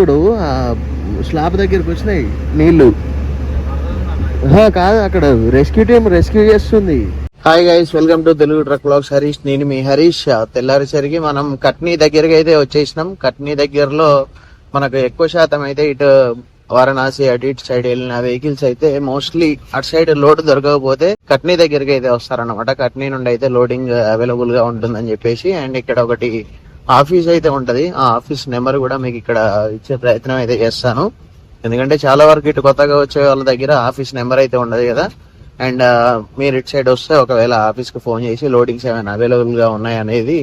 చూడు ఆ స్లాబ్ దగ్గరికి వచ్చినాయి. నీళ్ళు. కాదు అక్కడ రెస్క్యూ టీం రెస్క్యూ చేస్తుంది. Hi guys welcome to Telugu truck blogs Harish నేను మీ హరీష్. తెల్లారిసరికి మనం కట్నీ దగ్గరికి అయితే వచ్చేసినాం. కట్నీ దగ్గరలో మనకు ఎక్కువ శాతం అయితే ఇటు వారణాసి అటు ఇటు సైడ్ వెళ్ళిన వెహికల్స్ అయితే మోస్ట్లీ అటు సైడ్ లోడ్ దొరకకపోతే కట్నీ దగ్గరికి అయితే వస్తారన్నమాట. కట్నీ నుండి అయితే లోడింగ్ అవైలబుల్గా ఉంటుందని చెప్పేసి అండ్ ఇక్కడ ఒకటి ఆఫీస్ అయితే ఉంటది. ఆ ఆఫీస్ నెంబర్ కూడా మీకు ఇక్కడ ఇచ్చే ప్రయత్నం అయితే చేస్తాను. ఎందుకంటే చాలా వరకు ఇటు కొత్తగా వచ్చే వాళ్ళ దగ్గర ఆఫీస్ నెంబర్ అయితే ఉండదు కదా. అండ్ మీరు ఇటు సైడ్ వస్తే ఒకవేళ ఆఫీస్కి ఫోన్ చేసి లోడింగ్స్ ఏమైనా అవైలబుల్గా అనేది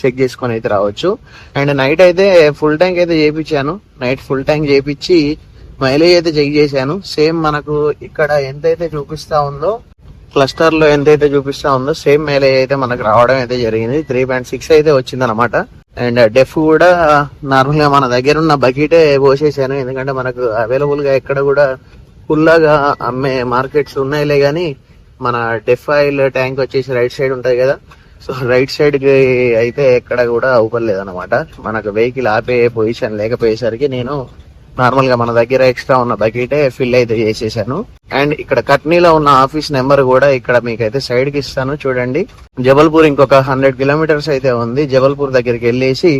చెక్ చేసుకొని అయితే రావచ్చు. అండ్ నైట్ అయితే ఫుల్ ట్యాంక్ అయితే చేయించాను. నైట్ ఫుల్ ట్యాంక్ చేయించి మైలేజ్ అయితే చెక్ చేశాను. సేమ్ మనకు ఇక్కడ ఎంతైతే చూపిస్తా ఉందో క్లస్టర్లో ఎంతైతే చూపిస్తా ఉందో సేమ్ మైలేజ్ అయితే మనకు రావడం అయితే జరిగింది. త్రీ పాయింట్ సిక్స్ అయితే వచ్చింది అనమాట అండ్ డెఫ్ కూడా నార్మల్గా మన దగ్గర ఉన్న బకెటే పోసేసాను. ఎందుకంటే మనకు అవైలబుల్గా ఎక్కడ కూడా ఫుల్లాగా అమ్మే మార్కెట్స్ ఉన్నాయిలే గానీ మన డెఫ్ ఆయిల్ ట్యాంక్ వచ్చేసి రైట్ సైడ్ ఉంటుంది కదా. సో రైట్ సైడ్కి అయితే ఎక్కడ కూడా అవ్వలేదు అనమాట మనకు వెహికల్ ఆపే పొజిషన్ లేకపోయేసరికి నేను నార్మల్గా మన దగ్గర ఎక్స్ట్రా ఉన్న బకెటే ఫిల్ అయితే చేసేసాను. అండ్ ఇక్కడ కట్నీలో ఉన్న ఆఫీస్ నెంబర్ కూడా ఇక్కడ మీకైతే సైడ్కి ఇస్తాను చూడండి. జబల్పూర్ ఇంకొక హండ్రెడ్ కిలోమీటర్స్ అయితే ఉంది. జబల్పూర్ దగ్గరికి వెళ్ళేసి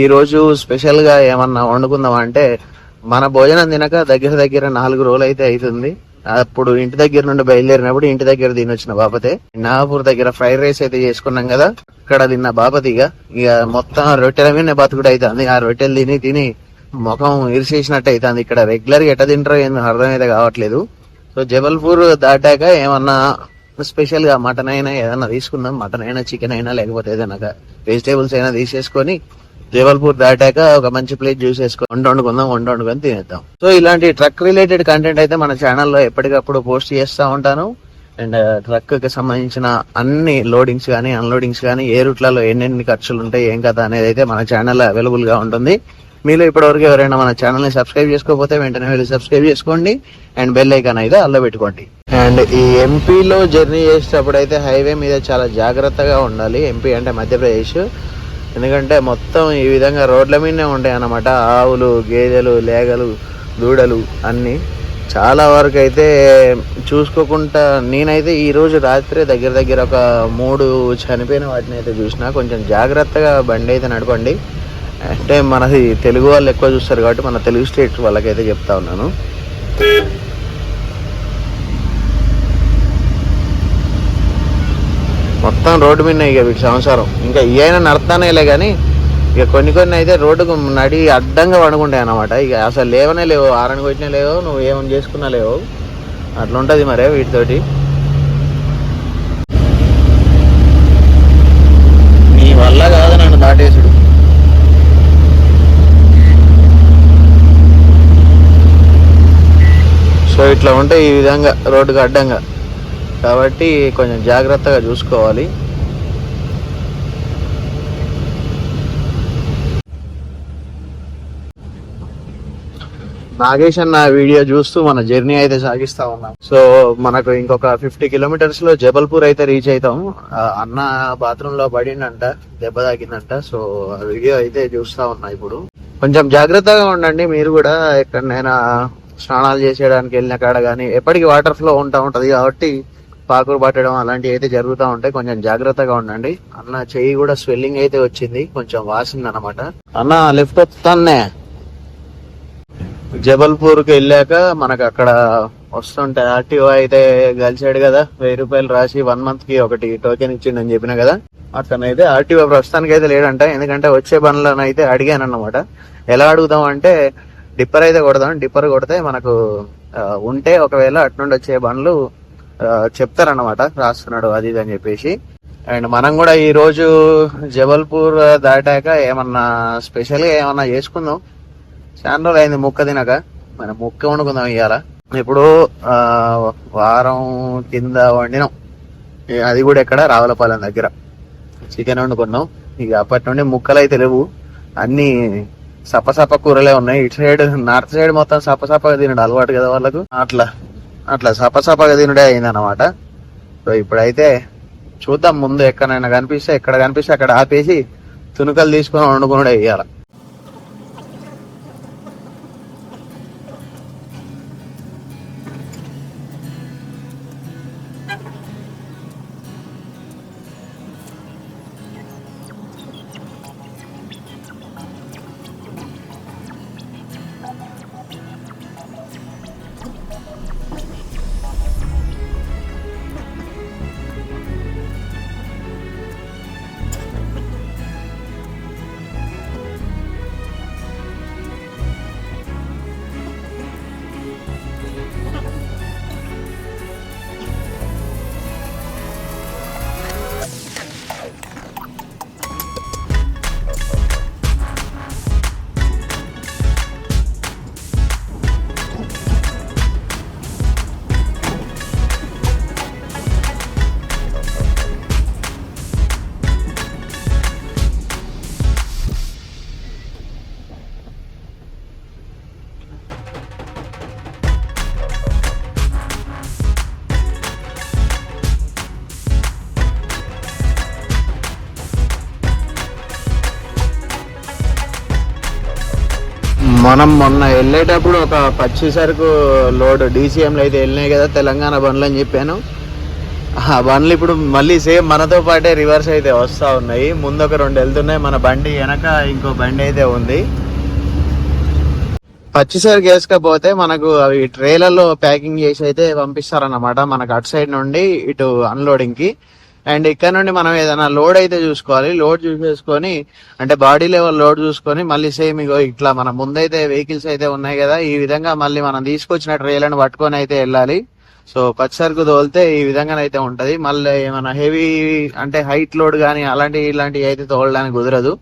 ఈ రోజు స్పెషల్గా ఏమన్నా వండుకుందాం అంటే మన భోజనం తినక దగ్గర దగ్గర నాలుగు రోజులు అయితే అవుతుంది. అప్పుడు ఇంటి దగ్గర నుండి బయలుదేరినప్పుడు ఇంటి దగ్గర తినొచ్చిన బాపతే. నాగపూర్ దగ్గర ఫ్రైడ్ రైస్ అయితే చేసుకున్నాం కదా ఇక్కడ తిన్న బాపతిగా. ఇక మొత్తం రొట్టెల మీద బతుకుడు అవుతుంది. ఆ రొట్టెలు తిని తిని ముఖం ఇరిసేసినట్టు అవుతుంది ఇక్కడ రెగ్యులర్గా ఎట్ట తింటారో ఏందో అర్థమైతే కావట్లేదు. సో జబల్పూర్ దాటాక ఏమన్నా స్పెషల్గా మటన్ అయినా ఏదైనా తీసుకుందాం. మటన్ అయినా చికెన్ అయినా లేకపోతే ఏదైనా వెజిటేబుల్స్ అయినా తీసేసుకొని జబల్పూర్ దాటాక ఒక మంచి ప్లేట్ జ్యూస్ వేసుకొని వంట వండుకుందాం వంట వండుకొని తినేద్దాం. సో ఇలాంటి ట్రక్ రిలేటెడ్ కంటెంట్ అయితే మన ఛానల్లో ఎప్పటికప్పుడు పోస్ట్ చేస్తూ ఉంటాను. అండ్ ట్రక్కి సంబంధించిన అన్ని లోడింగ్స్ కానీ అన్లోడింగ్స్ కానీ ఏ రూట్లలో ఎన్నెన్ని ఖర్చులు ఉంటాయి ఏం కదా అనేది అయితే మన ఛానల్లో అవైలబుల్గా ఉంటుంది. మీలో ఇప్పటివరకు ఎవరైనా మన ఛానల్ని సబ్స్క్రైబ్ చేసుకోకపోతే వెంటనే వెళ్ళి సబ్స్క్రైబ్ చేసుకోండి. అండ్ బెల్ ఐకాన్ అయితే అల్లో పెట్టుకోండి. అండ్ ఈ ఎంపీలో జర్నీ చేసేటప్పుడు అయితే హైవే మీద చాలా జాగ్రత్తగా ఉండాలి. ఎంపీ అంటే మధ్యప్రదేశ్. ఎందుకంటే మొత్తం ఈ విధంగా రోడ్ల మీదనే ఉంటాయి అన్నమాట ఆవులు గేదెలు లేగలు దూడలు అన్నీ. చాలా వరకు అయితే చూసుకోకుండా నేనైతే ఈరోజు రాత్రి దగ్గర దగ్గర ఒక మూడు చనిపోయిన వాటిని అయితే చూసిన. కొంచెం జాగ్రత్తగా బండి అయితే నడపండి. అంటే మనది తెలుగు వాళ్ళు ఎక్కువ చూస్తారు కాబట్టి మన తెలుగు స్టేట్ వాళ్ళకైతే చెప్తా ఉన్నాను. మొత్తం రోడ్డు మీద ఇక వీటి సంవత్సరం ఇంకా ఈయన నడతానేలే కానీ ఇక కొన్ని కొన్ని అయితే రోడ్డుకు నడి అడ్డంగా పడుకుంటాయి అన్నమాట. ఇక అసలు లేవనే లేవు ఆరని కొట్టినా లేవు నువ్వు ఏమని చేసుకున్నా లేవు. అట్లా ఉంటుంది మరే వీటితోటి నీ వల్ల కాదు నన్ను దాటేసుడు సో ఇట్లా ఉంటాయి ఈ విధంగా రోడ్డుకు అడ్డంగా. కాబట్టి కొంచెం జాగ్రత్తగా చూసుకోవాలి. నాగేష్ అన్న వీడియో చూస్తూ మన జర్నీ అయితే సాగిస్తా ఉన్నాం. సో మనకు ఇంకొక ఫిఫ్టీ కిలోమీటర్స్లో జబల్పూర్ అయితే రీచ్ అవుతాం అన్న బాత్రూమ్లో పడిందంట దెబ్బ తాకిందంట. సో ఆ వీడియో అయితే చూస్తా ఉన్నా ఇప్పుడు. కొంచెం జాగ్రత్తగా ఉండండి మీరు కూడా. ఎక్కడైనా స్నానాలు చేసేయడానికి వెళ్ళిన కాడ కానీ ఎప్పటికీ వాటర్ ఫ్లో ఉంటా ఉంటది కాబట్టి పాకులు పట్టడం అలాంటివి అయితే జరుగుతూ ఉంటాయి. కొంచెం జాగ్రత్తగా ఉండండి. అన్న చెయ్యి కూడా స్వెల్లింగ్ అయితే వచ్చింది. కొంచెం వాసింది అనమాట అన్న లెఫ్ట్ వస్తానే జబల్పూర్కి వెళ్ళాక మనకు అక్కడ వస్తుంటే ఆర్టీఓ అయితే కలిసాడు కదా. వెయ్యి రూపాయలు రాసి వన్ మంత్కి ఒకటి టోకెన్ ఇచ్చిండని చెప్పిన కదా. అతనైతే ఆర్టీఓ ప్రస్తుతానికి అయితే లేడంట. ఎందుకంటే వచ్చే పనులను అయితే అడిగాను అనమాట ఎలా అడుగుదాం అంటే డిప్పర్ అయితే కొడదాం. డిప్పర్ కొడితే మనకు ఉంటే ఒకవేళ అట్నుండి వచ్చే బండ్లు చెప్తారన్నమాట. రాస్తున్నాడు అది ఇది అని చెప్పేసి. అండ్ మనం కూడా ఈ రోజు జబల్పూర్ దాటాక ఏమన్నా స్పెషల్గా ఏమన్నా చేసుకుందాం. చాలా రోజులు అయింది ముక్క తినక. మన ముక్క వండుకుందాం ఇవాళ ఇప్పుడు ఆ, వారం కింద వండినాం. అది కూడా ఎక్కడ? రావులపాలెం దగ్గర. చికెన్ వండుకున్నాం. ఇక అప్పటి నుండి ముక్కలు అయితే లేవు. అన్ని సపసప కూరలే ఉన్నాయి. ఇటు సైడ్ నార్త్ సైడ్ మొత్తం సపసపగా తినడు అలవాటు కదా వాళ్ళకు. అట్లా అట్లా సపసపగా తినడే అయిందన్నమాట. సో ఇప్పుడైతే చూద్దాం ముందు ఎక్కడైనా కనిపిస్తే ఎక్కడ కనిపిస్తే అక్కడ ఆపేసి తునుకలు తీసుకొని వండుకున్నాడే వేయాలి మనం మొన్న వెళ్ళేటప్పుడు ఒక పచ్చి సరుకు లోడ్ డీసీఎంలో అయితే వెళ్ళినాయి కదా తెలంగాణ బండ్లు అని చెప్పాను. ఆ బండ్లు ఇప్పుడు మళ్ళీ సేమ్ మనతో పాటే రివర్స్ అయితే వస్తూ ఉన్నాయి. ముందు ఒక రెండు వెళ్తున్నాయి మన బండి వెనక ఇంకో బండి అయితే ఉంది. పచ్చిసరికి వేసుకపోతే మనకు అవి ట్రేలలో ప్యాకింగ్ చేసి అయితే పంపిస్తారన్నమాట మనకు అటు సైడ్ నుండి ఇటు అన్లోడింగ్కి. అండ్ ఇక్కడ నుండి మనం ఏదైనా లోడ్ అయితే చూసుకోవాలి. లోడ్ చూసేసుకొని అంటే బాడీ లెవెల్ లోడ్ చూసుకొని మళ్ళీ సేమ్ ఇగో ఇట్లా మన ముందైతే వెహికల్స్ అయితే ఉన్నాయి కదా ఈ విధంగా మళ్ళీ మనం తీసుకొచ్చిన ట్రేలను పట్టుకొని అయితే వెళ్ళాలి. సో పచ్చసరుకు తోలితే ఈ విధంగా అయితే ఉంటది. మళ్ళీ ఏమైనా హెవీ అంటే హైట్ లోడ్ కానీ అలాంటి ఇలాంటివి అయితే తోలడానికి కుదరదు.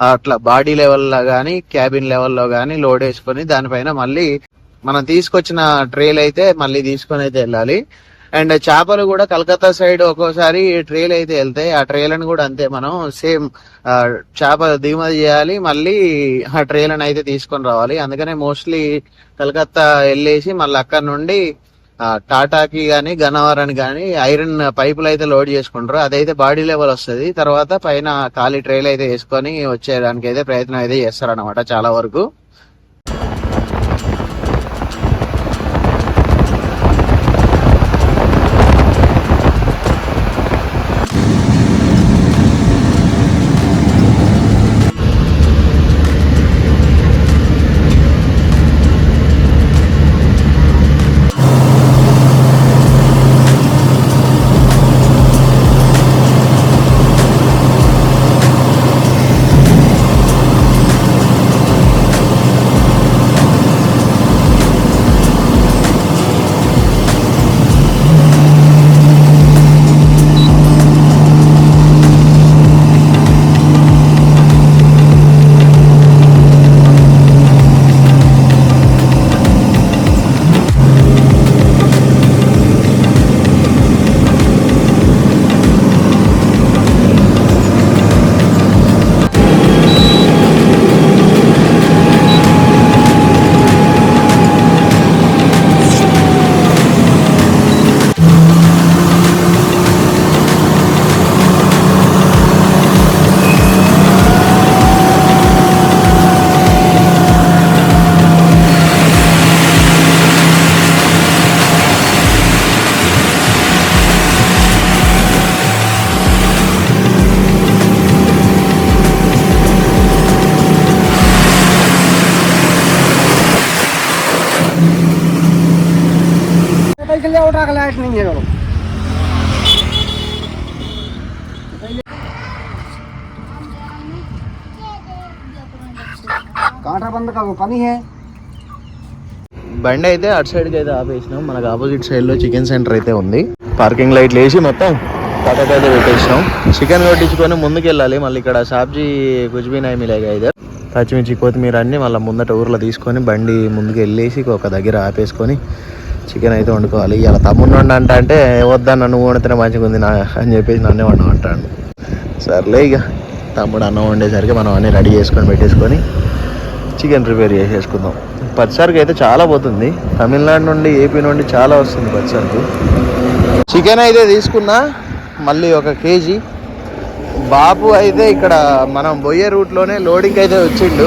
అట్లా బాడీ లెవెల్లో కానీ క్యాబిన్ లెవెల్లో కానీ లోడ్ వేసుకొని దానిపైన మళ్ళీ మనం తీసుకొచ్చిన ట్రేలు అయితే మళ్ళీ తీసుకొని అయితే వెళ్ళాలి. అండ్ చేపలు కూడా కలకత్తా సైడ్ ఒక్కోసారి ట్రేలు అయితే వెళ్తాయి. ఆ ట్రేలను కూడా అంతే మనం సేమ్ చేప దిగుమతి చేయాలి మళ్ళీ ఆ ట్రేలను అయితే తీసుకొని రావాలి. అందుకనే మోస్ట్లీ కలకత్తా వెళ్ళేసి మళ్ళీ అక్కడ నుండి టాటాకి కానీ గన్నవరానికి కానీ ఐరన్ పైపులు అయితే లోడ్ చేసుకుంటారు. అదైతే బాడీ లెవెల్ వస్తుంది. తర్వాత పైన ఖాళీ ట్రైల్ అయితే వేసుకొని వచ్చేదానికి అయితే ప్రయత్నం అయితే చేస్తారనమాట చాలా వరకు. साइकिल ले उठा के लाइट नहीं है कांटा बंद का वो पानी है బండి అయితే అటు సైడ్ కి అయితే ఆపేసినాం మనకు ఆపోజిట్ సైడ్ లో చికెన్ సెంటర్ అయితే ఉంది పార్కింగ్ లైట్లు వేసి మొత్తం పటాక అయితే పెట్టేసినాం చికెన్ కొట్టించుకొని ముందుకు వెళ్ళాలి మళ్ళీ ఇక్కడ సాబ్జీ కుజ్బీనాయి మిలేగా అయితే పచ్చిమిర్చి కొత్తిమీర అన్నీ మళ్ళీ ముందట ఊర్లో తీసుకొని బండి ముందుకు వెళ్ళేసి ఒక దగ్గర ఆపేసుకొని చికెన్ అయితే వండుకోవాలి. ఇలా తమ్ముడు వండ అంట అంటే వద్దా నన్ను వండితేనే మంచిగా ఉంది నా అని చెప్పేసి నన్నే వండమంటాడు సర్లే ఇక తమ్ముడు అన్నం వండేసరికి మనం అన్నీ రెడీ చేసుకొని పెట్టేసుకొని చికెన్ ప్రిపేర్ చేసేసుకుందాం. పచ్చరికి అయితే చాలా పోతుంది. తమిళనాడు నుండి ఏపీ నుండి చాలా వస్తుంది పచ్చరికి చికెన్ అయితే తీసుకున్నా మళ్ళీ ఒక కేజీ బాబు అయితే ఇక్కడ మనం పోయే రూట్లోనే లోడింగ్ అయితే వచ్చిండు.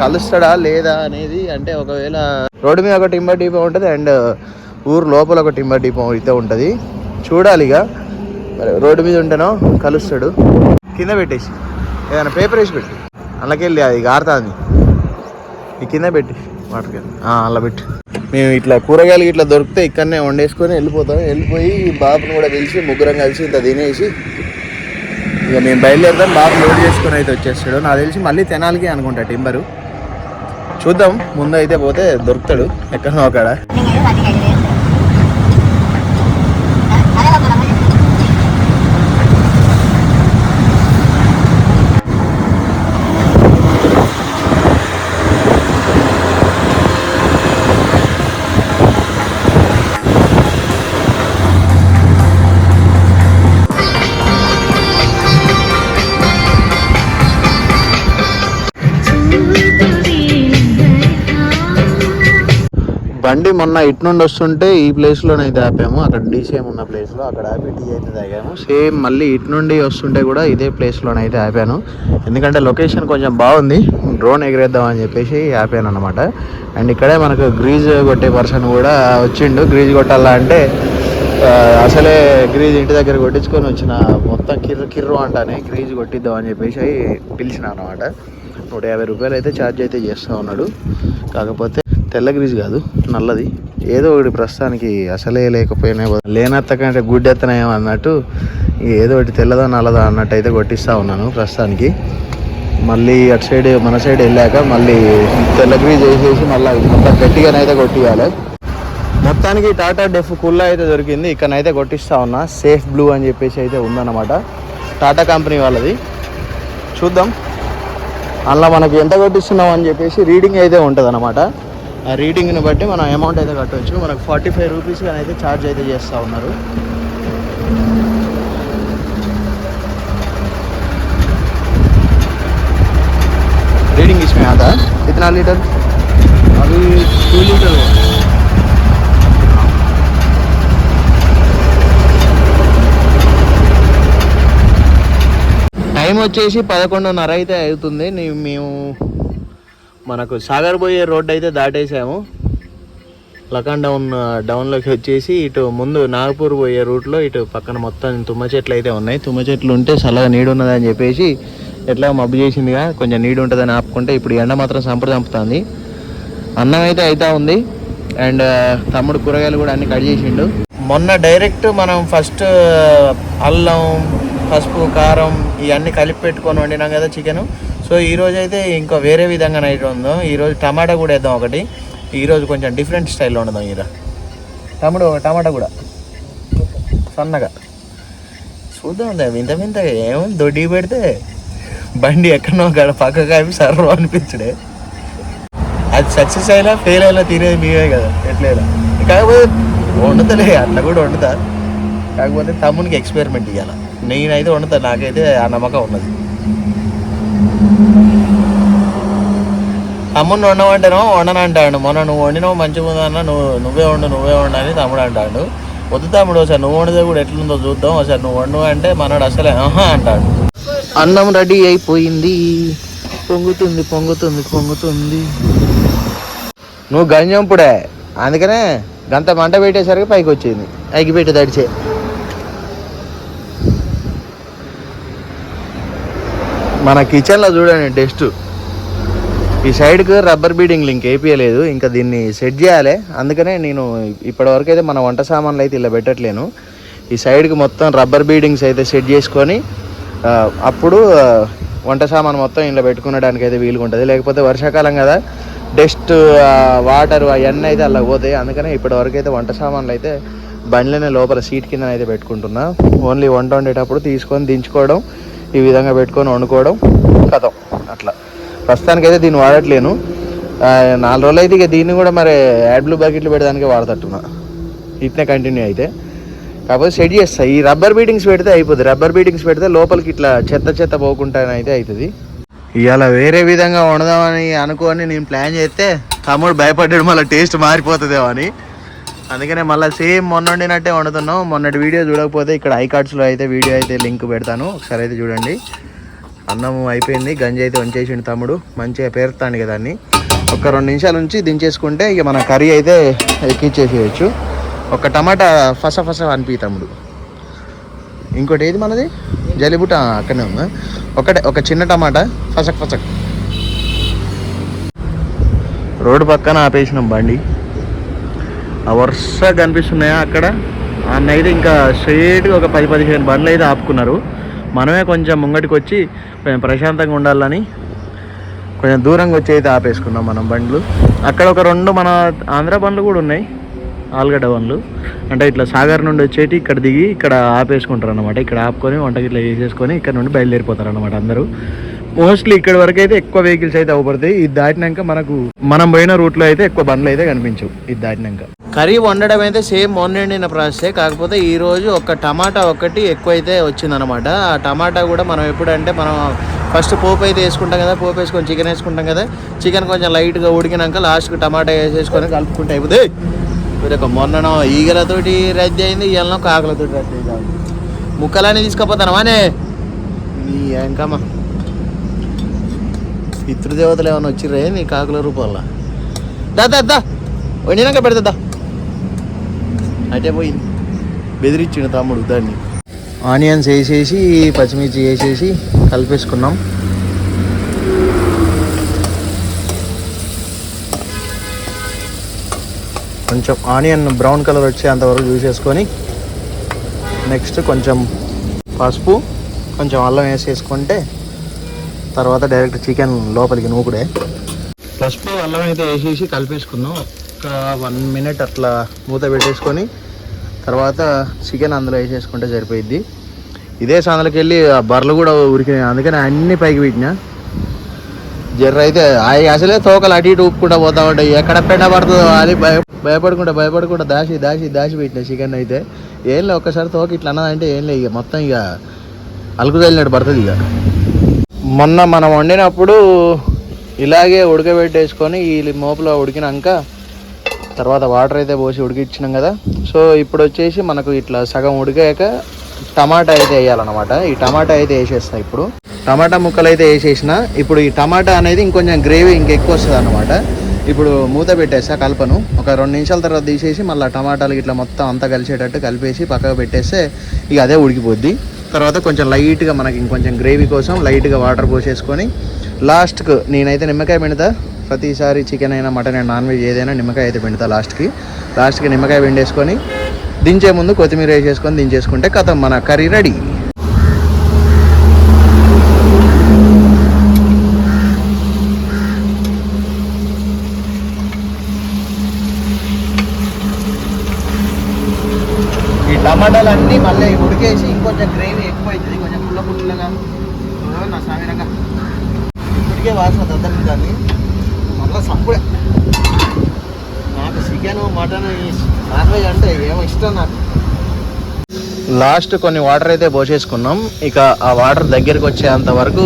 కలుస్తాడా లేదా అనేది అంటే ఒకవేళ రోడ్డు మీద ఒక టింబర్ డిపో ఉంటుంది అండ్ ఊరు లోపల ఒక టింబర్ డిపో అయితే ఉంటుంది. చూడాలి ఇక మరి రోడ్డు మీద ఉంటేనో కలుస్తాడు. కింద పెట్టేసి. ఏదైనా పేపర్ వేసి పెట్టి. అందులోకెళ్ళి అది గారుతుంది. ఈ కింద పెట్టి. వాటర్ అలా పెట్టి. మేము ఇట్లా కూరగాయలు ఇట్లా దొరికితే ఇక్కడనే వండేసుకొని వెళ్ళిపోతాం. వెళ్ళిపోయి బాబుని కూడా పిలిచి ముగ్గురం కలిసి ఇంత తినేసి ఇక మేము బయలుదేరుతాం బాబు లోడ్ చేసుకొని అయితే వచ్చేస్తాడు. నాకు తెలిసి మళ్ళీ తెనాలికి అనుకుంటా టింబరు. చూద్దాం ముందు అయితే పోతే దొరుకుతాడు ఎక్కడో అక్కడ. బండి మొన్న ఇటు నుండి వస్తుంటే ఈ ప్లేస్లోనైతే ఆపాము. అక్కడ డీసీఎం ఉన్న ప్లేస్లో అక్కడ ఆపి టీ అయితే తాగాము. సేమ్ మళ్ళీ ఇటు నుండి వస్తుంటే కూడా ఇదే ప్లేస్లోనైతే ఆపాను. ఎందుకంటే లొకేషన్ కొంచెం బాగుంది. డ్రోన్ ఎగిరేద్దాం అని చెప్పేసి ఆపాను అనమాట అండ్ ఇక్కడే మనకు గ్రీజ్ కొట్టే పర్సన్ కూడా వచ్చిండు. గ్రీజ్ కొట్టాలా అంటే అసలే గ్రీజ్ ఇంటి దగ్గర కొట్టించుకొని వచ్చిన మొత్తం కిర్రు కిర్రు అంటానే గ్రీజ్ కొట్టిద్దాం అని చెప్పేసి పిలిచిన అనమాట నూట యాభై రూపాయలు అయితే ఛార్జ్ అయితే చేస్తూ ఉన్నాడు. కాకపోతే తెల్ల గ్రీజ్ కాదు నల్లది. ఏదో ఒకటి ప్రస్తుతానికి అసలే లేకపోయినా లేనత్త కంటే గుడ్డెత్తనేమో అన్నట్టు ఏదో ఒకటి తెల్లదా నల్లదా అన్నట్టు అయితే కొట్టిస్తూ ఉన్నాను ప్రస్తుతానికి. మళ్ళీ అటు సైడ్ మన సైడ్ వెళ్ళాక మళ్ళీ తెల్ల గ్రీజ్ వేసేసి మళ్ళీ మొత్తం గట్టిగానైతే కొట్టియాలి. మొత్తానికి టాటా డెఫ్ కుల్లా అయితే దొరికింది ఇక్కడనైతే కొట్టిస్తా ఉన్నా. సేఫ్ బ్లూ అని చెప్పేసి అయితే ఉందన్నమాట. టాటా కంపెనీ వాళ్ళది. చూద్దాం. అందులో మనకి ఎంత కొట్టిస్తున్నాం అని చెప్పేసి రీడింగ్ అయితే ఉంటుంది అనమాట రీడింగ్ని బట్టి మనం అమౌంట్ అయితే కట్టవచ్చు మనకు ఫార్టీ ఫైవ్ రూపీస్ అయితే ఛార్జ్ అయితే చేస్తూ ఉన్నారు रीडिंग इसमें आता है कितना लीटर अभी टू लीटर టైం వచ్చేసి పదకొండున్నర అయితే అవుతుంది నీ- మేము మనకు సాగర్ పోయే రోడ్డు అయితే దాటేసాము. లకాన్ డౌన్ డౌన్లోకి వచ్చేసి ఇటు ముందు నాగపూర్ పోయే రూట్లో ఇటు పక్కన మొత్తం తుమ్మ చెట్లు అయితే ఉన్నాయి. తుమ్మ చెట్లు ఉంటే చల్లగా నీడు ఉన్నదని చెప్పేసి ఎట్లా మబ్బు చేసిందిగా కొంచెం నీడు ఉంటుందని ఆపుకుంటే ఇప్పుడు ఎండ మాత్రం సంపద చంపుతుంది. అన్నం అయితే అవుతా ఉంది. అండ్ తమ్ముడు కూరగాయలు కూడా అన్ని కట్ చేసిండు. మొన్న డైరెక్ట్ మనం ఫస్ట్ అల్లం పసుపు కారం ఇవన్నీ కలిపి పెట్టుకొని వండినాం కదా చికెను. సో ఈరోజు అయితే ఇంకా వేరే విధంగా నైట్ ఉందాం. ఈరోజు టమాటా కూడా వేద్దాం ఒకటి. ఈరోజు కొంచెం డిఫరెంట్ స్టైల్లో ఉండదాం ఈర తమ్ముడు టమాటా కూడా. సన్నగా. చూద్దాం వింత వింతగా ఏమో దొడ్డి పెడితే బండి ఎక్కడో గడ పక్కగా సర్వ అనిపించడే. అది సక్సెస్ అయినా ఫెయిల్ అయినా తినేది మీవే కదా. ఎట్లయినా కాకపోతే వండుతలే అట్లా కూడా వండుతా. కాకపోతే తమ్మునికి ఎక్స్పెరిమెంట్ ఇవ్వాలి నేనైతే వండుతా నాకైతే ఆ నమ్మకం ఉన్నది. తమ్ముడిని వండమంటేనో వండను అంటాడు. మొన్న నువ్వు వండినావు మంచిగా ఉందన్న నువ్వు నువ్వే వండు నువ్వే వండు అని తమ్ముడు అంటాడు. వద్దు తమ్ముడు ఒకసారి నువ్వు వండితే కూడా ఎట్లుందో చూద్దాం ఒకసారి నువ్వు వండు అంటే మనోడు అసలే ఆహా అంటాడు. అన్నం రెడీ అయిపోయింది. పొంగుతుంది పొంగుతుంది పొంగుతుంది. నువ్వు గంజంపుడే అందుకనే గంత మంట పెట్టేసరికి పైకి వచ్చింది పైకి పెట్టి తడిచే. మన కిచెన్లో చూడండి టెస్ట్ ఈ సైడ్కు రబ్బర్ బీడింగ్ లింక్ వేపియలేదు ఇంకా దీన్ని సెట్ చేయాలి. అందుకనే నేను ఇప్పటివరకు అయితే మన వంట సామాన్లు అయితే ఇలా పెట్టట్లేను. ఈ సైడ్కి మొత్తం రబ్బర్ బీడింగ్స్ అయితే సెట్ చేసుకొని అప్పుడు వంట సామాన్ మొత్తం ఇలా పెట్టుకునడానికి అయితే వీలుగా ఉంటుంది. లేకపోతే వర్షాకాలం కదా డస్ట్ వాటర్ అవన్నీ అయితే అలా పోతాయి. అందుకనే ఇప్పటివరకు అయితే వంట సామాన్లు అయితే బండ్లనే లోపల సీట్ కింద అయితే పెట్టుకుంటున్నా. ఓన్లీ వంట వండేటప్పుడు తీసుకొని దించుకోవడం. ఈ విధంగా పెట్టుకొని వండుకోవడం కథం. అట్లా. ప్రస్తుతానికి అయితే దీన్ని వాడట్లేను. నాలుగు రోజులు అయితే ఇక దీన్ని కూడా మరి యాడ్ బ్లూ బకెట్లు పెట్టడానికే వాడతట్టున్నా. ఇట్నే కంటిన్యూ అయితే. కాకపోతే సెట్ చేస్తా. ఈ రబ్బర్ బీటింగ్స్ పెడితే అయిపోతుంది రబ్బర్ బీటింగ్స్ పెడితే లోపలికి ఇట్లా చెత్త చెత్త పోకుండా అయితే అవుతుంది ఇవాళ వేరే విధంగా వండదామని అనుకోని నేను ప్లాన్ చేస్తే తమ్ముడు భయపడ్డాడు. మళ్ళీ టేస్ట్ మారిపోతుందేమో అని. అందుకనే మళ్ళీ సేమ్ మొన్న వండినట్టే వండుతున్నాం. మొన్నటి వీడియో చూడకపోతే ఇక్కడ ఐ కార్డ్స్లో అయితే వీడియో అయితే లింక్ పెడతాను. ఒకసారి అయితే చూడండి. అన్నం అయిపోయింది. గంజి అయితే వంచేసిండు తమ్ముడు. మంచిగా పేరుతాను కదా దాన్ని ఒక రెండు నిమిషాల నుంచి దించేసుకుంటే ఇక మన కర్రీ అయితే ఎక్కిచ్చేసేయచ్చు. ఒక టమాటా ఫస ఫస అనిపి తమ్ముడు. ఇంకోటి ఏది మనది? జలిబుట అక్కడనే ఉందా? ఒకటే ఒక చిన్న టమాటా ఫసక్ ఫసక్. రోడ్డు పక్కన ఆపేసినాం బండి. వరుస కనిపిస్తున్నాయా అక్కడ? అన్న అయితే ఇంకా స్ట్రైట్గా ఒక పది పదిహేను బండ్లు అయితే ఆపుకున్నారు. మనమే కొంచెం ముంగటికి వచ్చి కొంచెం ప్రశాంతంగా ఉండాలని కొంచెం దూరంగా వచ్చి అయితే ఆపేసుకున్నాం మనం బండ్లు. అక్కడ ఒక రెండు మన ఆంధ్ర బండ్లు కూడా ఉన్నాయి. ఆలుగడ్డ బండ్లు. అంటే ఇట్లా సాగర్ నుండి వచ్చేటి ఇక్కడ దిగి ఇక్కడ ఆపేసుకుంటారు అనమాట ఇక్కడ ఆపుకొని వంటకి ఇట్లా చేసేసుకొని ఇక్కడ నుండి బయలుదేరిపోతారు అనమాట అందరూ. మోస్ట్లీ ఇక్కడ వరకు అయితే ఎక్కువ వెహికల్స్ అయితే అవపడతాయి ఇది దాటినాక మనకు మనం పోయిన రూట్లో అయితే ఎక్కువ బండ్లు అయితే కనిపించవు. ఇది దాటినాక. కర్రీ వండడం అయితే సేమ్ మొన్న ప్రాసెసే. కాకపోతే ఈ రోజు ఒక టమాటా ఒకటి ఎక్కువ అయితే వచ్చిందనమాట ఆ టమాటా కూడా మనం ఎప్పుడంటే మనం ఫస్ట్ పోపు అయితే వేసుకుంటాం కదా పోపు వేసుకొని చికెన్ వేసుకుంటాం కదా. చికెన్ కొంచెం లైట్గా ఉడికినాక లాస్ట్కి టమాటా వేసేసుకొని కలుపుకుంటే అయిపోతే మీరు ఒక మొన్న ఈగలతోటి రద్దీ అయింది ఇవాళ కాకులతోటి రద్దీ అయింది. ముక్కలన్నీ తీసుకుపోతాను అనే నీ ఎంకమ్మ పితృదేవతలు ఏమైనా వచ్చిర్రే నీ కాకుల రూపంలో? దా దా వండినాక పెడతా అటే పోయింది బెదిరించిండు తమ్ముడు దాన్ని. ఆనియన్స్ వేసేసి పచ్చిమిర్చి వేసేసి కలిపేసుకున్నాం. కొంచెం ఆనియన్ బ్రౌన్ కలర్ వచ్చేంత వరకు చూసేసుకొని నెక్స్ట్ కొంచెం పసుపు కొంచెం అల్లం వేసేసుకుంటే తర్వాత డైరెక్ట్ చికెన్ లోపలికి నూకుడే. పసుపు అల్లం అయితే వేసేసి కలిపేసుకున్నాం ఒక వన్ మినిట్ అట్లా మూత పెట్టేసుకొని తర్వాత చికెన్ అందులో వేసేసుకుంటే సరిపోయిద్ది. ఇదే సందులోకి వెళ్ళి ఆ బర్రెలు కూడా ఉరికినాయి. అందుకని అన్ని పైకి పెట్టినా జర్ర అయితే అవి అసలే తోకలు అటు ఇటు ఊపుకుంటా పోతా ఉంటాయి ఎక్కడ పెండ పడుతుందో అది భయ భయపడకుండా భయపడకుండా దాచి దాచి దాచి పెట్టిన చికెన్ అయితే. ఏం లే ఒక్కసారి తోక ఇట్లా అన్నదంటే ఏం లే ఇక మొత్తం ఇక అలుకుదల్లినట్టు పడుతుంది ఇక. మొన్న మనం వండినప్పుడు ఇలాగే ఉడకబెట్టేసుకొని ఈ మోపులో ఉడికినాక తర్వాత వాటర్ అయితే పోసి ఉడికిచ్చినాం కదా. సో ఇప్పుడు వచ్చేసి మనకు ఇట్లా సగం ఉడికాక టమాటా అయితే వేయాలన్నమాట. ఈ టమాటా అయితే వేసేస్తా ఇప్పుడు. టమాటా ముక్కలు అయితే వేసేసిన. ఇప్పుడు ఈ టమాటా అనేది ఇంకొంచెం గ్రేవీ ఇంకెక్కువ వస్తుంది అనమాట ఇప్పుడు మూత పెట్టేస్తా కలపను. ఒక రెండు నిమిషాల తర్వాత తీసేసి మళ్ళీ టమాటాలు ఇట్లా మొత్తం అంతా కలిసేటట్టు కలిపేసి పక్కకు పెట్టేస్తే ఇక అదే ఉడికిపోద్ది. తర్వాత కొంచెం లైట్గా మనకి ఇంకొంచెం గ్రేవీ కోసం లైట్గా వాటర్ పోసేసుకొని లాస్ట్కు నేనైతే నిమ్మకాయ పిండుతా. ప్రతిసారి చికెన్ అయినా మటన్ అయినా నాన్ వెజ్ ఏదైనా నిమ్మకాయ అయితే పిండుతా లాస్ట్కి. లాస్ట్కి నిమ్మకాయ పిండేసుకొని దించే ముందు కొత్తిమీర వేసేసుకొని దించేసుకుంటే కథ. మన కర్రీ రెడీ. టమాటాలన్నీ టమాటాలు అన్నీ మళ్ళీ ఉడికేసి ఇంకొంచెం గ్రేవీ ఎక్కువ అవుతుంది కొంచెం పుల్ల పుల్లగా. నా సామిరంగా ఇప్పటికే వాసన దద్దరికి మళ్ళీ సప్పుడే. నాకు చికెన్ మటన్ నాన్ వెజ్ అంటే ఏమో ఇష్టం నాకు. లాస్ట్ కొన్ని వాటర్ అయితే పోసేసుకున్నాం. ఇక ఆ వాటర్ దగ్గరికి వచ్చేంత వరకు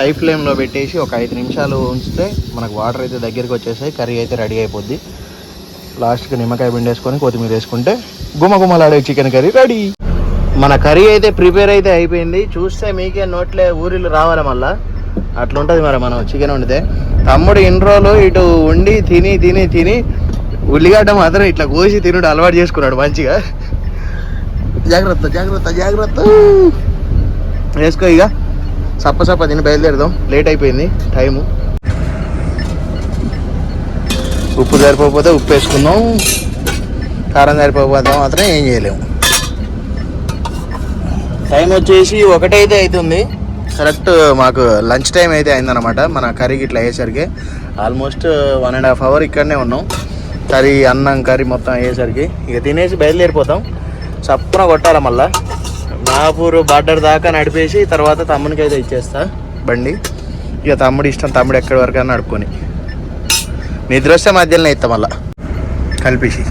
హై ఫ్లేమ్లో పెట్టేసి ఒక ఐదు నిమిషాలు ఉంచితే మనకు వాటర్ అయితే దగ్గరికి వచ్చేసాయి. కర్రీ అయితే రెడీ అయిపోద్ది. లాస్ట్కి నిమ్మకాయ పిండేసుకొని కొత్తిమీర వేసుకుంటే గుమగుమలాడే చికెన్ కర్రీ రెడీ. మన కర్రీ అయితే ప్రిపేర్ అయితే అయిపోయింది. చూస్తే మీకే నోట్లే ఊరిలు రావాలి మళ్ళా. అట్లుంటుంది మరి మనం చికెన్ వండితే. తమ్ముడు ఇన్ని రోజులు ఇటు ఉండి తిని తిని తిని ఉల్లిగడ్డ మాత్రం ఇట్లా కోసి తినుడు అలవాటు చేసుకున్నాడు మంచిగా. జాగ్రత్త జాగ్రత్త జాగ్రత్త. వేసుకో ఇక. సప్ప సప్ప తిని బయలుదేరదాం. లేట్ అయిపోయింది టైము. ఉప్పు సరిపోతే ఉప్పు వేసుకుందాం. కారం సరిపోకపోతే మాత్రం ఏం చేయలేము. టైం వచ్చేసి ఒకటైతే అవుతుంది కరెక్ట్ మాకు లంచ్ టైం అయితే అయిందనమాట మన కర్రీకి ఇట్లా అయ్యేసరికి almost one and half hour ఇక్కడనే ఉన్నాం. కర్రీ అన్నం కర్రీ మొత్తం అయ్యేసరికి ఇక తినేసి బయలుదేరిపోతాం. చప్పున కొట్టాలి మళ్ళా? నాపూర్ బార్డర్ దాకా నడిపేసి తర్వాత తమ్మునికి అయితే ఇచ్చేస్తా. బండి. ఇక తమ్ముడు ఇష్టం తమ్ముడు ఎక్కడి వరకు అని నడుపుకొని. నిద్ర వస్తే మధ్యలోనే ఇస్తాం మళ్ళా. కలిపేసి.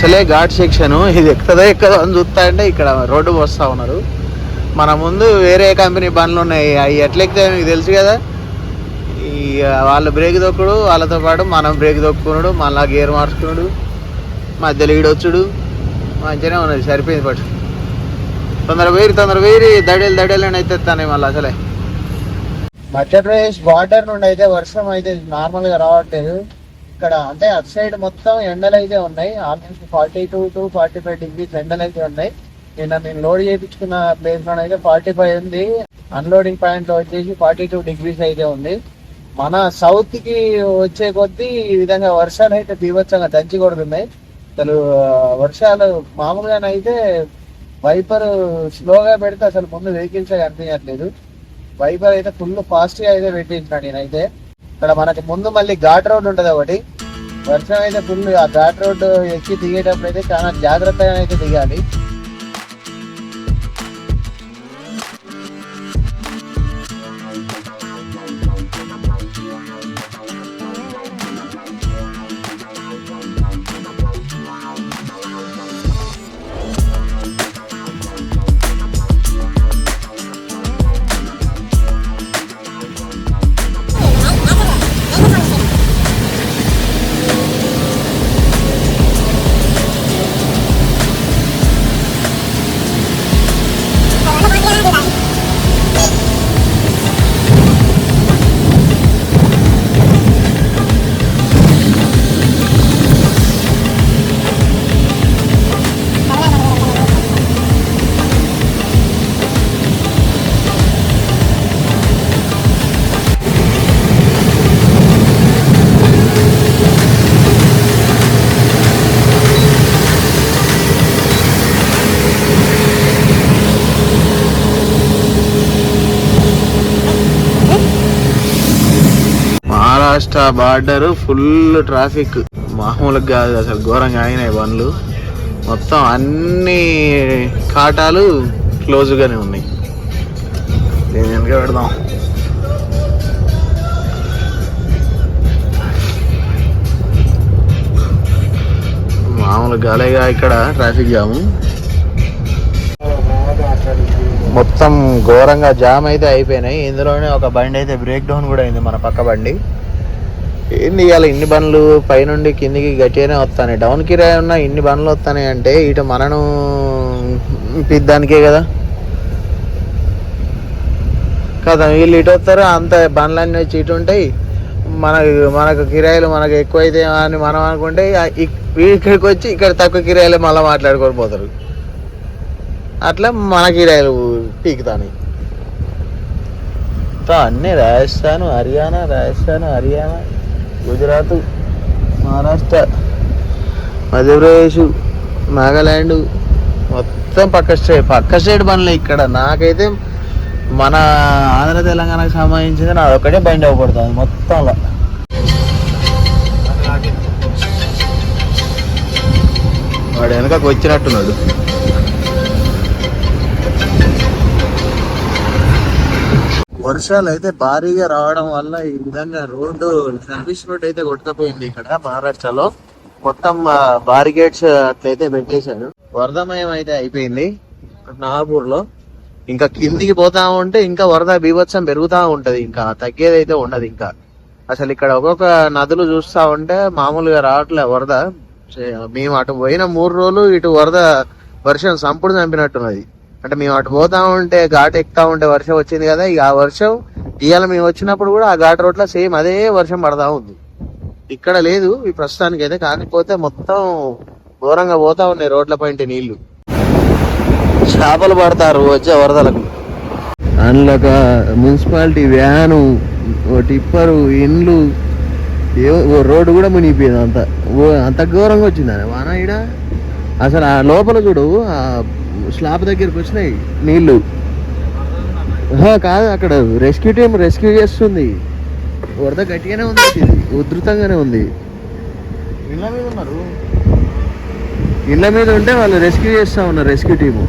అసలే ఘాట్ సెక్షన్. ఇది ఎక్కుతుందో ఎక్కదో అని చూస్తా అంటే ఇక్కడ రోడ్డు వస్తూ ఉన్నారు. మన ముందు వేరే కంపెనీ బండ్లు ఉన్నాయి. అవి ఎట్లా మీకు తెలుసు కదా? ఇక వాళ్ళు బ్రేక్ దొక్కుడు వాళ్ళతో పాటు మనం బ్రేక్ దొక్కున్నాడు మళ్ళా గేర్ మార్చుకున్నాడు మధ్యలో ఈడొచ్చుడు మంచిగానే ఉన్నది సరిపోయింది పట్టు. తొందర వేరి తొందర వేరి దడేలు దడేలు అని అయితే తనే మళ్ళీ అసలే. మధ్యప్రదేశ్ బార్డర్ నుండి అయితే వర్షం అయితే నార్మల్గా రావట్లేదు. ఇక్కడ అంటే అటు సైడ్ మొత్తం ఎండలు అయితే ఉన్నాయి. Almost forty two to forty five degrees ఎండలు అయితే ఉన్నాయి. నిన్న నేను లోడ్ చేయించుకున్న ప్లేస్లో అయితే ఫార్టీ ఫైవ్ ఉంది. అన్లోడింగ్ పాయింట్లో వచ్చేసి ఫార్టీ టూ డిగ్రీస్ అయితే ఉంది. మన సౌత్కి వచ్చే కొద్దీ ఈ విధంగా వర్షాలు అయితే బీభత్సంగా దంచి కొడుతున్నాయి అసలు వర్షాలు మామూలుగానైతే వైపర్ స్లోగా పెడితే అసలు ముందు వెహికల్స్ కనిపించట్లేదు వైపర్ అయితే ఫుల్ ఫాస్ట్గా అయితే పెట్టించాను నేనైతే. ఇక్కడ మనకి ముందు మళ్ళీ ఘాట్ రోడ్ ఉంటది ఒకటి. వర్షం అయితే ఫుల్ ఆ ఘాట్ రోడ్ ఎక్కి దిగేటప్పుడు అయితే చాలా జాగ్రత్తగా అయితే దిగాలి. బార్డర్ ఫుల్ ట్రాఫిక్ మామూలుగా కాదు అసలు ఘోరంగా అయినాయి బండ్లు. మొత్తం అన్ని కాటాలు క్లోజ్గానే ఉన్నాయి. దీని వెనక పెడదాం. మామూలు గాలేగా ఇక్కడ ట్రాఫిక్ జాము మొత్తం ఘోరంగా జామ్ అయితే అయిపోయినాయి. ఇందులోనే ఒక బండి అయితే బ్రేక్ డౌన్ కూడా అయింది మన పక్క బండి. ఏంది ఇవాళ ఇన్ని బండ్లు? పైనుండి కిందికి గట్టిగానే వస్తాయి డౌన్ కిరాయి ఉన్న ఇన్ని బండ్లు వస్తాయి అంటే ఇటు మనను పిద్దానికే కదా? కదా? వీళ్ళు ఇటు వస్తారు అంత బండ్లన్నీ వచ్చి ఇటు ఉంటాయి. మనకు మనకు కిరాయిలు మనకు ఎక్కువైతే అని మనం అనుకుంటే ఇక్కడికి వచ్చి ఇక్కడ తక్కువ కిరాయిలు మళ్ళీ మాట్లాడుకొని పోతారు. అట్లా మన కిరాయిలు పీకుతాను అన్నీ రాజస్థాన్ హర్యానా రాజస్థాన్ హర్యానా. గుజరాత్ మహారాష్ట్ర మధ్యప్రదేశ్ నాగాల్యాండ్ మొత్తం పక్క స్టేట్ పక్క స్టేట్ బండ్లే ఇక్కడ. నాకైతే మన ఆంధ్ర తెలంగాణకు సంబంధించింది నా ఒక్కటే బండి అవ్వబడుతుంది మొత్తంలో. వాడు వెనకకు వచ్చినట్టున్నాడు. వర్షాలు అయితే భారీగా రావడం వల్ల ఈ విధంగా రోడ్డు సర్వీస్ రోడ్ అయితే కొట్టకపోయింది ఇక్కడ మహారాష్ట్రలో. మొత్తం బారిగేట్స్ అట్లయితే పెట్టేశారు. వరదమయం అయితే అయిపోయింది నాగపూర్లో ఇంకా కిందికి పోతా ఉంటే ఇంకా వరద బీభత్సం పెరుగుతా ఉంటది. ఇంకా తగ్గేది అయితే ఉండదు ఇంకా. అసలు ఇక్కడ ఒక్కొక్క నదులు చూస్తా ఉంటే మామూలుగా రావట్లే వరద. మేము అటు పోయిన మూడు రోజులు ఇటు వరద వర్షం సంపుడు చంపినట్టున్నది. అంటే మేము అటు పోతా ఉంటే ఘాట్ ఎక్కుతా ఉంటే వర్షం వచ్చింది కదా ఇక ఆ వర్షం ఇవాళ మేము వచ్చినప్పుడు కూడా ఆ ఘాట్ రోడ్లో సేమ్ అదే వర్షం పడతా ఉంది. ఇక్కడ లేదు ఈ ప్రస్తుతానికి అయితే కాకపోతే మొత్తం ఘోరంగా పోతా ఉన్నాయి రోడ్ల పైన నీళ్ళు. చేపలు పడతారు వచ్చే వరదలకు. అందులో ఒక మున్సిపాలిటీ వ్యాను ఓ టిప్పరు ఇండ్లు ఏ ఓ రోడ్డు కూడా మునిగిపోయింది అంత. అంత ఘోరంగా వచ్చిందా? వాన ఈడ? అసలు ఆ లోపల చూడు ఆ స్లాబ్ దగ్గరికి వచ్చినాయి నీళ్ళు. ఆహా, కాదు అక్కడ రెస్క్యూ టీం రెస్క్యూ చేస్తుంది. వరద గట్టిగానే ఉంది ఇది ఉధృతంగానే ఉంది. ఇళ్ళ మీద ఉన్నారు. ఇళ్ళ మీద ఉంటే వాళ్ళు రెస్క్యూ చేస్తా ఉన్నారు రెస్క్యూ టీము.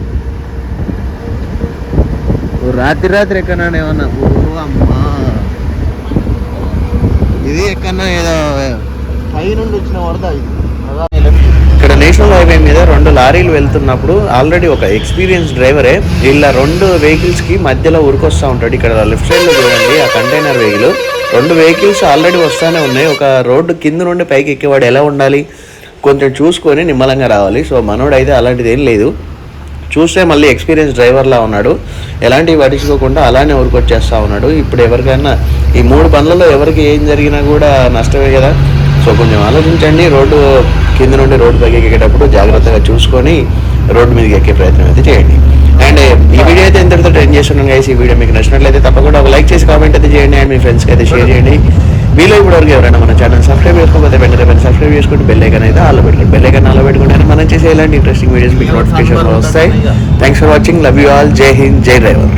రాత్రి రాత్రి ఎక్కడా ఏమన్నా ఓ అమ్మా. ఇది ఎక్కడన్నా ఏదో పై నుండి వచ్చిన వరద ఇది. నేషనల్ హైవే మీద రెండు లారీలు వెళ్తున్నప్పుడు ఆల్రెడీ ఒక ఎక్స్పీరియన్స్ డ్రైవరే ఇలా రెండు వెహికల్స్కి మధ్యలో ఉరికొస్తా ఉంటాడు. ఇక్కడ లెఫ్ట్ సైడ్లో చూడండి ఆ కంటైనర్ వెహికల్. రెండు వెహికల్స్ ఆల్రెడీ వస్తూనే ఉన్నాయి. ఒక రోడ్డు కింద నుండి పైకి ఎక్కేవాడు ఎలా ఉండాలి? కొంచెం చూసుకొని నిమ్మలంగా రావాలి. సో మనోడైతే అలాంటిది ఏం లేదు. చూస్తే మళ్ళీ ఎక్స్పీరియన్స్ డ్రైవర్లా ఉన్నాడు. ఎలాంటివి పట్టించుకోకుండా అలానే ఊరికొచ్చేస్తూ ఉన్నాడు. ఇప్పుడు ఎవరికైనా ఈ మూడు పనులలో ఎవరికి ఏం జరిగినా కూడా నష్టమే కదా. సో కొంచెం ఆలోచించండి. రోడ్డు కింద నుండి రోడ్డు పైకి ఎక్కేటప్పుడు జాగ్రత్తగా చూసుకొని రోడ్డు మీదకి ఎక్కే ప్రయత్నం అయితే చేయండి. అండ్ ఈ వీడియో అయితే ఎంతటితో ట్రెండ్ చేస్తున్నాను గైస్ ఈ వీడియో మీకు నచ్చినట్లయితే తప్పకుండా ఒక లైక్ చేసి కామెంట్ అయితే చేయండి అండ్ మీ ఫ్రెండ్స్కి అయితే షేర్ చేయండి. మీలో ఇప్పటివరకు ఎవరైనా మన ఛానల్ సబ్స్క్రైబ్ చేసుకోకపోతే వెంటనే వెంటనే సబ్స్క్రైబ్ చేసుకుంటే బెల్ ఐకాన్ అయితే ఆలో పెట్టుకోండి. బెల్ ఐకాన్ ఆలో పెట్టుకుంటే మనం చేసే ఇలాంటి ఇంట్రెస్టింగ్ వీడియోస్ మీకు నోటిఫికేషన్ వస్తాయి. Thanks for watching love you all Jai Hind Jai driver